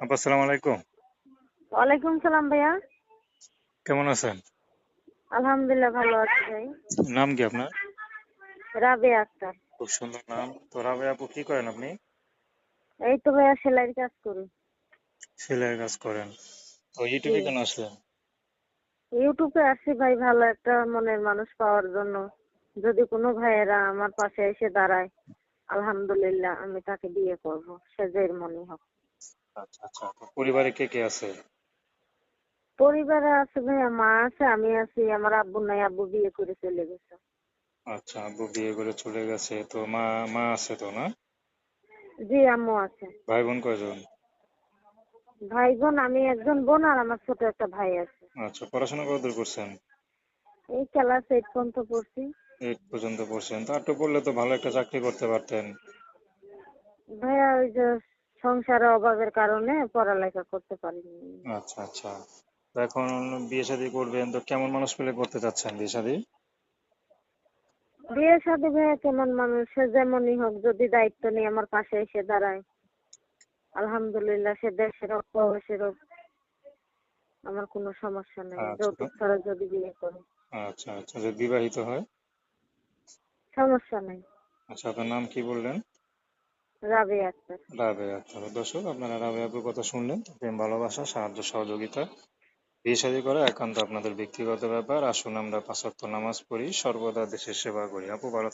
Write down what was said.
আপা আসসালামু আলাইকুম। ওয়ালাইকুম সালাম ভাইয়া। কেমন আছেন? আলহামদুলিল্লাহ ভালো আছি ভাই। নাম কি আপনার? রাবে আক্তার। খুব সুন্দর নাম। তো রাবে আপু কি করেন আপনি? এই তো ভাইয়া সেলাইয়ের কাজ করি। সেলাইয়ের কাজ করেন। তো ইউটিউবে জি। কেন আসলেন? ইউটিউবে আসছি ভাই ভালো একটা মনের মানুষ পাওয়ার জন্য। যদি কোনো ভাইয়েরা আমার পাশে এসে দাঁড়ায় আলহামদুলিল্লাহ আমি তাকে বিয়ে করব। সে যের মনে হোক। আচ্ছা আচ্ছা। তো পরিবারে কে কে আছে? পরিবারে আছে ভাইয়া মা আছে আমি আছি আমার আব্বু নাই আব্বু বিয়ে করে চলে গেছে। আচ্ছা আব্বু বিয়ে করে চলে গেছে তো মা মা আছে তো না? জি আম্মু আছে। ভাই বোন কয়জন? ভাই বোন আমি একজন বোন আর আমার ছোট একটা ভাই আছে। আচ্ছা পড়াশোনা কতদূর করছেন? এই ক্লাস এইট পর্যন্ত পড়ছি। এইট পর্যন্ত পড়ছেন। তো একটু পড়লে তো ভালো একটা চাকরি করতে পারতেন। ভাইয়া ওই যে সংসারের অভাবের কারণে পড়ালেখা করতে পারিনি। আচ্ছা আচ্ছা। তো এখন বিয়ে শাদী করবেন তো কেমন মানুষ পেলে করতে চাচ্ছেন বিয়ে শাদী? বিয়ে শাদী ভাইয়া কেমন মানুষ? সে যেমনই হোক যদি দায়িত্ব নিয়ে আমার পাশে এসে দাঁড়ায় আলহামদুলিল্লাহ সে দেশের হোক প্রবাসের হোক আমার কোনো সমস্যা নেই। আচ্ছা। যৌতুক ছাড়া যদি বিয়ে করে। আচ্ছা আচ্ছা। যদি বিবাহিত হয়? সমস্যা নেই। আচ্ছা আপনার নাম কি বললেন? কথা শুনলেন। ভালোবাসা, সাহায্য, সহযোগিতা একান্ত আপনাদের ব্যক্তিগত ব্যাপার। আসুন আমরা পাঁচ নামাজ পড়ি, সর্বদা দেশের সেবা করি। আপু, ভালো।